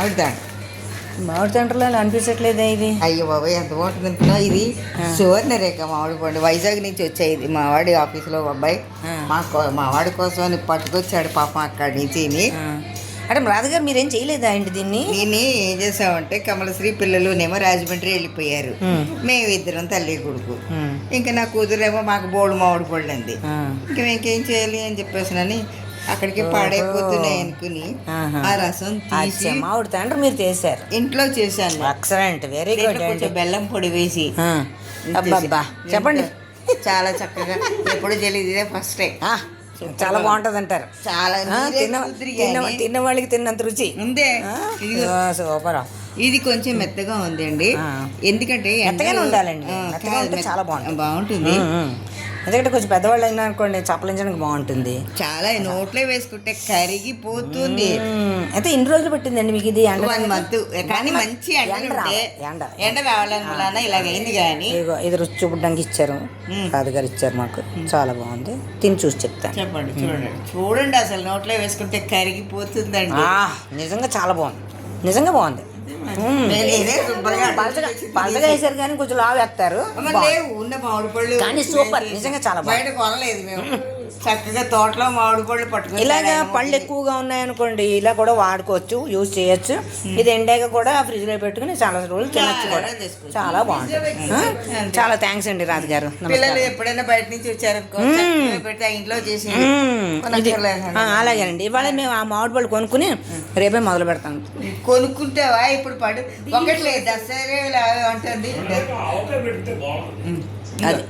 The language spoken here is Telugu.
మామిడి తాండ్ర మామిడి తండ్రిలో అనిపించట్లేదే ఇది అయ్యో బాబాయ్ ఎంత బాగుంటుంది అనుకున్నా ఇది ఆ. సువర్ణరేఖ మామిడి పండు వైజాగ్ నుంచి వచ్చాయి ఇది మా వాడి ఆఫీస్లో అబ్బాయి. మా కో- మా వాడి కోసం అని పట్టుకొచ్చాడు పాపం అక్కడి నుంచి. అంటే రాజుగారు మీరేం చేయలేదా అండి దీన్ని దీన్ని ఏం చేసామంటే కమలశ్రీ పిల్లలునేమో రాజమండ్రి వెళ్ళిపోయారు. మేము ఇద్దరం తల్లి కొడుకు. ఇంకా నా కూతురేమో మాకు బోడు మామిడి పళ్ళు అంది. ఇంకా ఇంకేం చేయాలి అని చెప్పేసినని అక్కడికి. పాడైపోతున్నాయి అనుకుని. ఆ రసం తీసి మామిడి తండ్రి మీరు చేశారు ఇంట్లో చేశాను ఎక్సలెంట్ వెరీ గుడ్ కొంచెం బెల్లం పొడి వేసి ఆ. అబ్బబ్బా చెప్పండి చాలా చక్కగా ఎప్పుడు తెలియదు ఇదే ఫస్ట్ టైం చాలా బాగుంటుంది అంటారు చాలా తిన్న వాళ్ళకి తిన్నంత రుచి ఉందే సూపర్ ఇది కొంచెం మెత్తగా ఉంది అండి ఆ. ఎందుకంటే మెత్తగానే ఎండలో- ఉండాలండి. చాలా బాగుంటుంది. బాగుంటుంది. ఎందుకంటే కొంచెం పెద్దవాళ్ళు అయినా అనుకోండి చప్పలించడానికి బాగుంటుంది. చాలా నోట్లో వేసుకుంటే కరిగిపోతుంది. అయితే ఇన్ని రోజులు పట్టిందండి మీకు ఇది ఎండ వన్ మంత్ కానీ మంచి ఎండ ఎండ. ఎండ. రావాలని వలన ఇలాగైంది కానీ. ఇదిగో ఇది రుచి చూపడానికి ఇచ్చారు. రాజుగారు ఇచ్చారు మాకు. చాలా బాగుంది. తిని చూసి చెప్తాను. చెప్పండి చూడండి. చూడండి అసలు నోట్లో వేసుకుంటే కరిగిపోతుందండి. నిజంగా చాలా బాగుంది. నిజంగా బాగుంది. పలచగా వేసారు కానీ కొంచెం లావు వేస్తారు. అమ్మ, లేవు ఉన్న మామిడి పళ్ళు కానీ సూపర్, నిజంగా చాలా బాగుంది. బయట కొనలేదు మేము. చక్కగా తోటలో మామిడి పళ్ళు పట్టుకుని ఇలాగా పళ్ళు ఎక్కువగా ఉన్నాయనుకోండి ఇలా కూడా వాడుకోవచ్చు యూజ్ చేయొచ్చు ఇది ఎండాక కూడా ఫ్రిడ్జ్లో పెట్టుకుని చాలా రోజులు తినచ్చు కూడా చాలా బాగుంటుంది? చాలా థ్యాంక్స్ అండి రాజుగారు పిల్లలు నమస్కారం ఎప్పుడైనా బయట నుంచి వచ్చారనుకో పెడితే ఇంట్లో చేసి అలాగేనండి ఇవాళ మేము ఆ మామిడి పళ్ళు కొనుక్కుని రేపే మొదలు పెడతాం కొనుక్కుంటావా ఇప్పుడు పడు ఒకటి లేదు దసరా ఉంటుంది అది